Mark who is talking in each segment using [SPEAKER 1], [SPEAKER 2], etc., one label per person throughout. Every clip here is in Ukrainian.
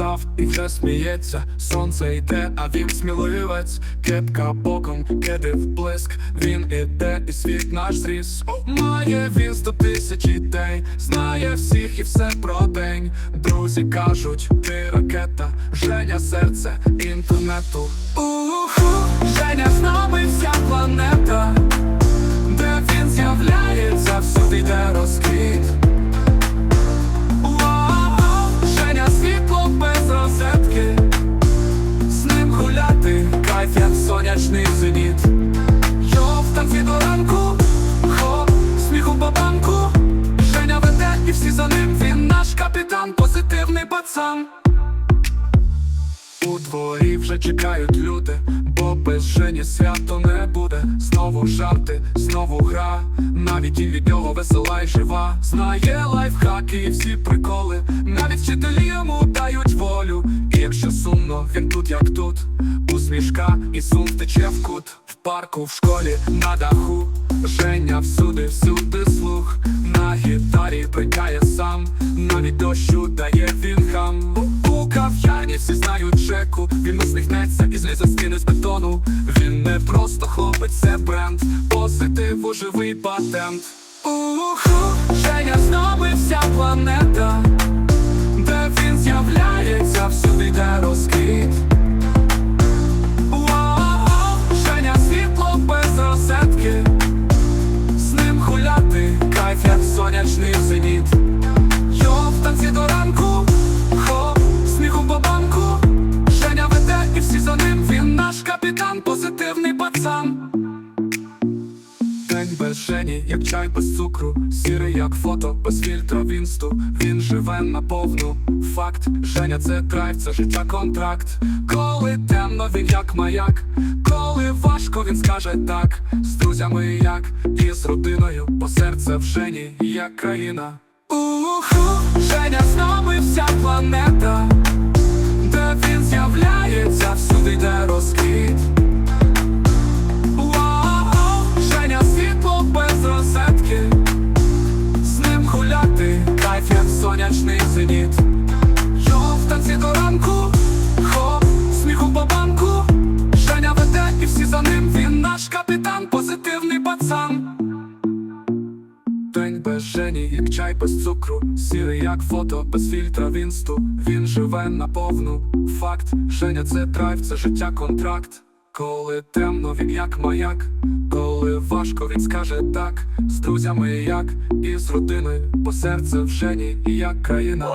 [SPEAKER 1] став і вже сміється, сонце йде, а він сміливець, кепка боком, кеди в блиск, він іде, і світ наш зріс. Має він сто тисяч ідей, знає всіх і все про день. Друзі кажуть, ти ракета, Женя серце інтернету. Уху, Женя з нами вся планета, пацан. У дворі вже чекають люди, бо без Жені свято не буде. Знову жарти, знову гра, навіть і від нього весела й жива. Знає лайфхаки і всі приколи, навіть вчителі йому дають волю. І якщо сумно, він тут, як тут, усмішка і сум втече в кут. В парку, в школі, на даху. Женя всюди, всюди слух. На гітарі брикає сам, навіть дощу знають Він усміхнеться і злізе стіни з бетону. Він не просто хлопець, це бренд. Позитиву живий патент. Уху, Женя з як чай без цукру, сірий, як фото, без фільтра в інсту. Він живе наповну, факт, Женя це драйв, це життя контракт. Коли темно, він як маяк, коли важко, він скаже так. З друзями як, і з родиною, бо серце в Жені, як країна. Уху, Женя з нами вся чай без цукру, сірий, як фото, без фільтра в інсту. Він живе наповну. Факт, Женя це драйв, це життя контракт. Коли темно, він як маяк, коли важко, він скаже так, з друзями як, і з родиною, бо серце в Жені, як країна.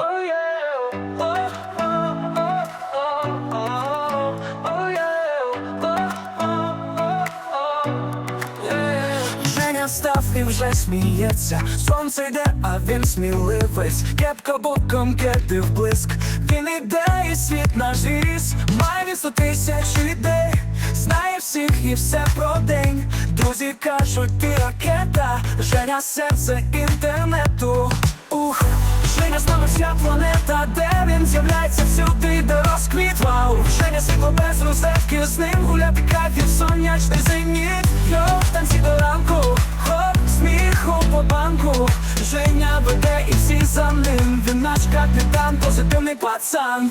[SPEAKER 2] І вже сміється, сонце йде, а він сміливець, кепка боком кеди в блиск. Він іде і світ наш ріс, має він сто тисяч ідей, знає всіх і все про день. Друзі кажуть, ти ракета, Женя серце інтернету. Ух, Женя з нами вся планета, де він з'являється всюди, де розквіт? Вау, Женя світло без розетки, з ним гуляти кайф і сонячний зеніт. Йо, танці до ранку, хоп, по банку Женя веде і всі за ним, він наш капітан, позитивний пацан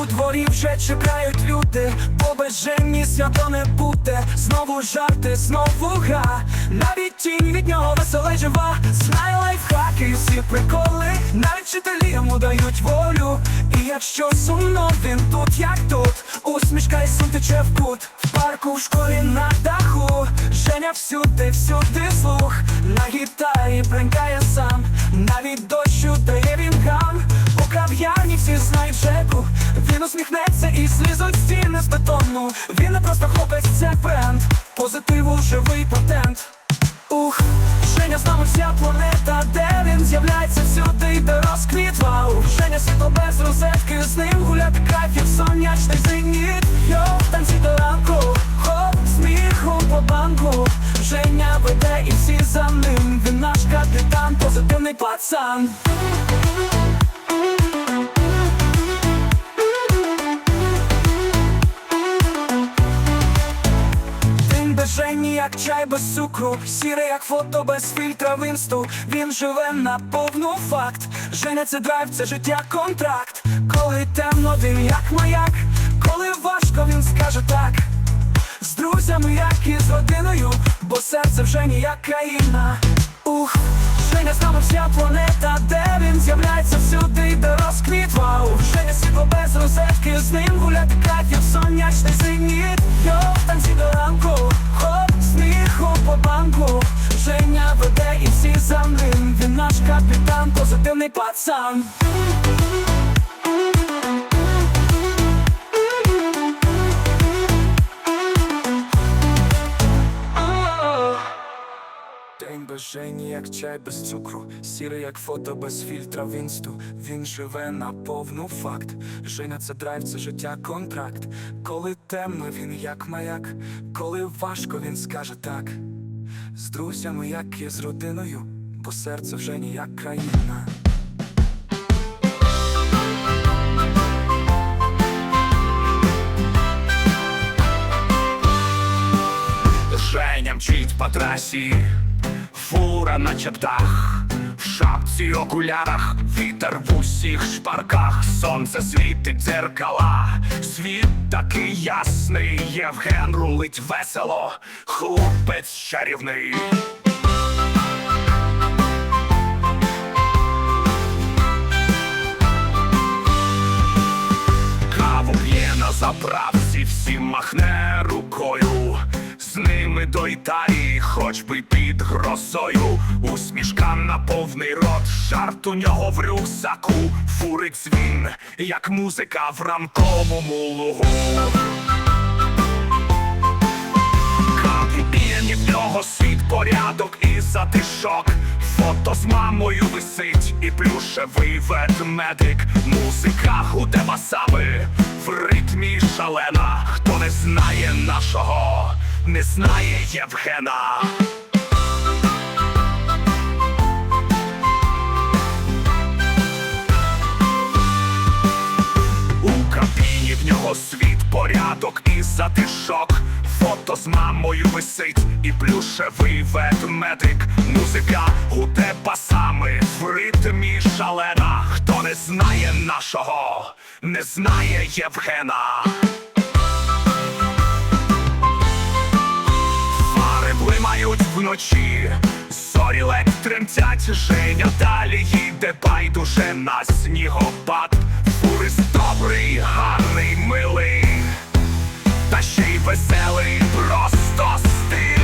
[SPEAKER 2] У дворі вже чекають люди, бо без Жені свято не буде. Знову жарти, знову гра. Навіть тінь від нього весела й жива. Знає лайфхаки, всі приколи. Навіть вчителі йому дають волю. І якщо сумно, він тут, як тут. Усмішка і сум тече в кут. В парку, в школі на даху. Женя всюди, всюди слух. На гітарі бренкає сам. Навіть дощу дає він гам. У кав'ярні всі знають Жеку Він усміхнеться і слізуть стіни з бетону Він не просто хлопець, це бренд Позитиву живий патент Ух, Женя з нами вся планета, де він з'являється всюди, де розквіт Вау, Женя світло без розетки, з ним гуляти кайф, як сонячний зеніт. Йо, танці до ранку, хоп, сміху по банку. Женя веде і всі за ним, він наш капітан, позитивний пацан як чай без цукру, сірий, як фото без фільтра в інсту. Він живе на повну факт. Женя це драйв, це життя контракт. Коли темно, він як маяк, коли важко, він скаже так. З друзями, як і з родиною, бо серце вже ніяк країна. Ух, Женя з нами вся планета, де він з'являється всюди, де розквіт Вау, Женя світло без розетки, з ним гуляти кайф, як сонячний зеніт Йо, танці до ранку, хоп, сміху по банку. Женя веде і всі за ним, він наш капітан, позитивний пацан Жені, як чай без цукру, сірий, як фото без фільтра в інсту. Він живе на повну факт. Женя це драйв, це життя контракт. Коли темно, він як маяк, коли важко, він скаже так. З друзями, як і з родиною, бо серце вже ніяк країна.
[SPEAKER 1] Женя мчить по трасі, фура на чептах, в шапці окулярах, вітер в усіх шпарках, сонце світить дзеркала, світ такий ясний, Євген рулить весело, хлопець чарівний. Каву п'є на заправці, всім махне рукою. З ними до Італії, хоч би під грозою. Усмішка на повний рот, жарт у нього в рюкзаку. Фурик дзвін, як музика в ранковому лугу. Капітені в нього світ порядок і затишок. Фото з мамою висить, і плюшевий ведмедик. Музика гуде басами в ритмі шалена. Хто не знає нашого, не знає Євгена. У в нього світ, порядок і затишок. Фото з мамою висить, і плюшевий ведмедик. Музика гуде басами в ритмі шалена. Хто не знає нашого, не знає Євгена. вночі, зорі ледь тремтять, Женя далі їде байдуже на снігопад. Фурист добрий, гарний, милий, та ще й веселий, просто стиль.